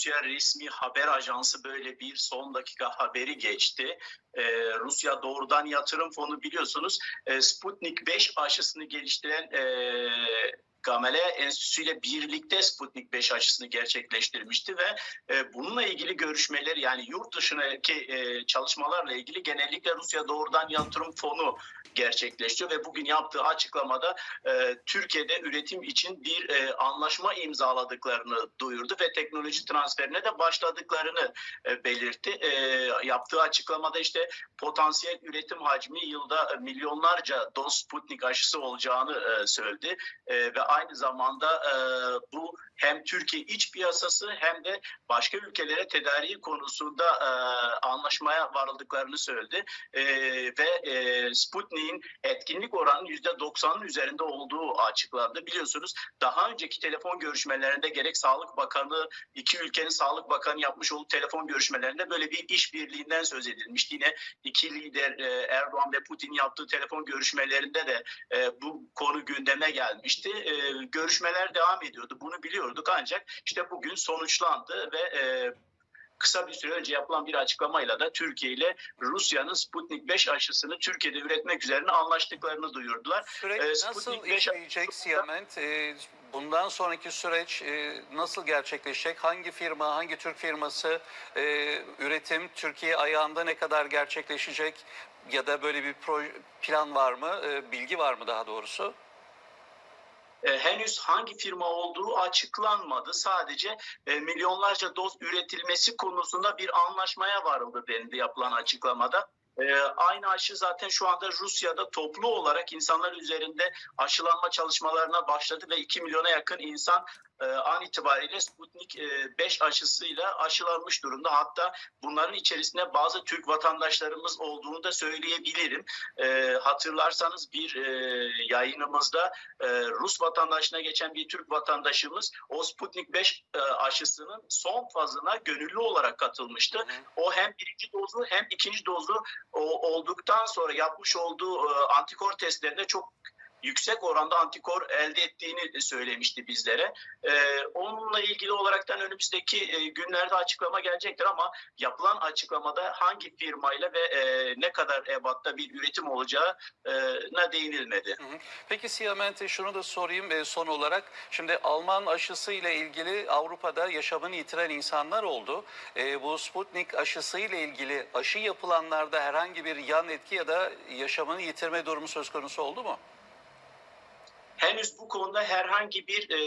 Rusya resmi haber ajansı böyle bir son dakika haberi geçti. Ee, Rusya doğrudan yatırım fonu biliyorsunuz e, Sputnik 5 aşısını geliştiren e, Gamaleya Enstitüsü ile birlikte Sputnik 5 aşısını gerçekleştirmişti ve e, bununla ilgili görüşmeler yani yurt dışındaki e, çalışmalarla ilgili genellikle Rusya doğrudan yatırım fonu gerçekleştiriyor ve bugün yaptığı açıklamada e, Türkiye'de üretim için bir e, anlaşma imzaladıklarını duyurdu ve teknoloji transferine de başladıklarını e, belirtti. E, yaptığı açıklamada işte potansiyel üretim hacmi yılda milyonlarca doz Sputnik aşısı olacağını e, söyledi E, ve aynı zamanda e, bu hem Türkiye iç piyasası hem de başka ülkelere tedariği konusunda e, anlaşmaya varıldıklarını söyledi E, ve e, Sputnik'in etkinlik oranının %90'ın üzerinde olduğu açıklandı. Biliyorsunuz daha önceki telefon görüşmelerinde gerek Sağlık Bakanı, iki ülkenin Sağlık Bakanı yapmış olduğu telefon görüşmelerinde böyle bir işbirliğinden söz edilmişti. Yine iki lider e, Erdoğan ve Putin yaptığı telefon görüşmelerinde de e, bu konu gündeme gelmişti. E, görüşmeler devam ediyordu. Bunu biliyorduk ancak işte bugün sonuçlandı ve e, kısa bir süre önce yapılan bir açıklamayla da Türkiye ile Rusya'nın Sputnik 5 aşısını Türkiye'de üretmek üzerine anlaştıklarını duyurdular. Süreç Ee, nasıl Sputnik beş- işleyecek Siyament? Ee, bundan sonraki süreç e, nasıl gerçekleşecek? Hangi firma, hangi Türk firması e, üretim Türkiye ayağında ne kadar gerçekleşecek? Ya da böyle bir plan var mı? E, bilgi var mı daha doğrusu? E, henüz hangi firma olduğu açıklanmadı. Sadece e, milyonlarca doz üretilmesi konusunda bir anlaşmaya varıldı denildi yapılan açıklamada. E, aynı aşı zaten şu anda Rusya'da toplu olarak insanlar üzerinde aşılanma çalışmalarına başladı ve 2 milyona yakın insan e, an itibariyle Sputnik e, 5 aşısıyla aşılanmış durumda. Hatta bunların içerisinde bazı Türk vatandaşlarımız olduğunu da söyleyebilirim. E, hatırlarsanız bir e, yayınımızda e, Rus vatandaşına geçen bir Türk vatandaşımız o Sputnik 5 e, aşısının son fazına gönüllü olarak katılmıştı. O hem birinci dozu hem ikinci dozu olduktan sonra yapmış olduğu e, antikor testlerinde çok yüksek oranda antikor elde ettiğini söylemişti bizlere. E, onunla ilgili olaraktan önümüzdeki e, günlerde açıklama gelecektir ama yapılan açıklamada hangi firmayla ve e, ne kadar ebatta bir üretim olacağına değinilmedi. Peki Siyament'e şunu da sorayım e, son olarak. Şimdi Alman aşısı ile ilgili Avrupa'da yaşamını yitiren insanlar oldu. E, bu Sputnik aşısı ile ilgili aşı yapılanlarda herhangi bir yan etki ya da yaşamını yitirme durumu söz konusu oldu mu? Henüz bu konuda herhangi bir e,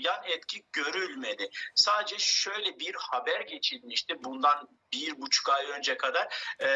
yan etki görülmedi. Sadece şöyle bir haber geçilmişti bundan bir buçuk ay önce kadar. E,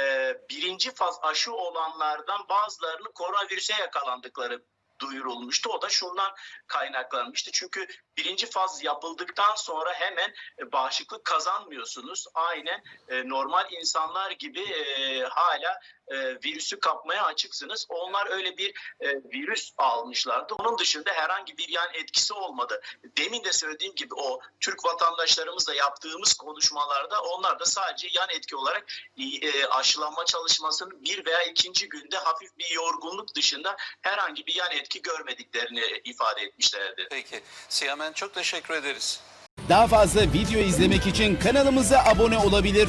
birinci faz aşı olanlardan bazılarının koronavirüse yakalandıkları duyurulmuştu. O da şundan kaynaklanmıştı. Çünkü birinci faz yapıldıktan sonra hemen e, bağışıklık kazanmıyorsunuz. Aynen e, normal insanlar gibi e, hala e, virüsü kapmaya açıksınız. Onlar öyle bir e, virüs almışlardı. Onun dışında herhangi bir yan etkisi olmadı. Demin de söylediğim gibi o Türk vatandaşlarımızla yaptığımız konuşmalarda onlar da sadece yan etki olarak e, aşılanma çalışmasının bir veya ikinci günde hafif bir yorgunluk dışında herhangi bir yan etki görmediklerini ifade etmişlerdi. Peki. Siyamen çok teşekkür ederiz. Daha fazla video izlemek için kanalımıza abone olabilir.